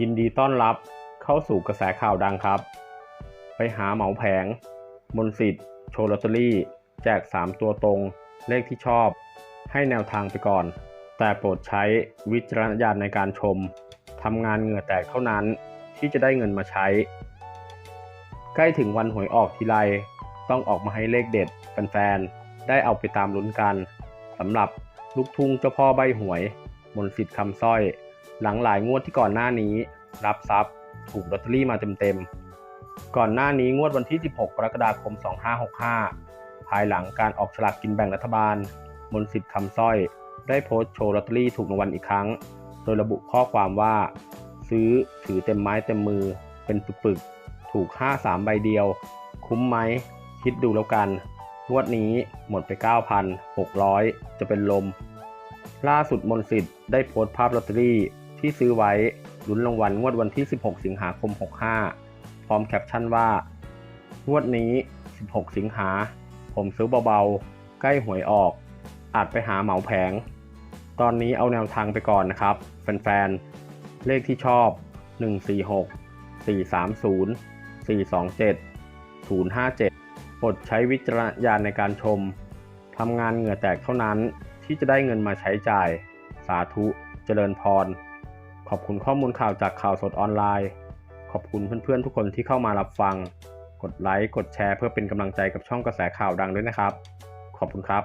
ยินดีต้อนรับเข้าสู่กระแสข่าวดังครับ ไปหาเหมาแผง มนสิทธิ์โชว์ลอตเตอรี่ แจก 3 ตัวตรง เลขที่ชอบ ให้แนวทางไปก่อน แต่โปรดใช้วิจารณญาณในการชมทำงานเหงื่อแตกเท่านั้นที่จะได้เงินมาใช้ ใกล้ถึงวันหวยออกทีไรต้องออกมาให้เลขเด็ดแฟนๆได้เอาไปตามลุ้นกันสำหรับลูกทุ่งเจ้าพ่อใบหวย มนสิทธิ์คำสร้อย หลังหลายงวดที่ก่อนหน้านี้ รับทรัพย์ ถูกลอตเตอรี่มาเต็มๆ ก่อนหน้านี้งวดวันที่ 16 กรกฎาคม 2565 ภายหลังการออกฉลากกินแบ่งรัฐบาล มนสิทธิ์คำสร้อย ได้โพสต์โชว์ลอตเตอรี่ถูกรางวัลอีกครั้ง โดยระบุข้อความว่า ซื้อถือเต็มไม้เต็มมือ เป็นปึกๆ ถูก 53 ใบเดียว คุ้มไหม คิดดูแล้วกันงวดนี้หมดไป 9,600 จะเป็นลม ล่าสุดมนสิทธิ์ได้โพสต์ภาพลอตเตอรี่ที่ซื้อไว้ลุ้นรางวัลงวดวันที่ 16 สิงหาคม 65 พร้อมแคปชั่นว่า งวดนี้ 16 สิงหา ผมซื้อเบาๆ ใกล้หวยออก อาจไปหาเหมาแผง ตอนนี้เอาแนวทางไปก่อนนะครับ แฟนๆ เลขที่ชอบ 146 430 427 057 โปรดใช้วิจารณญาณในการชม ทำงานเหงื่อแตกเท่านั้น ที่จะได้เงินมาใช้จ่าย สาธุ เจริญพร ขอบคุณข้อมูลข่าวจากข่าวสดออนไลน์ ขอบคุณเพื่อนๆทุกคนที่เข้ามารับฟัง กดไลค์ กดแชร์เพื่อเป็นกำลังใจกับช่องกระแสข่าวดังด้วยนะครับ ขอบคุณครับ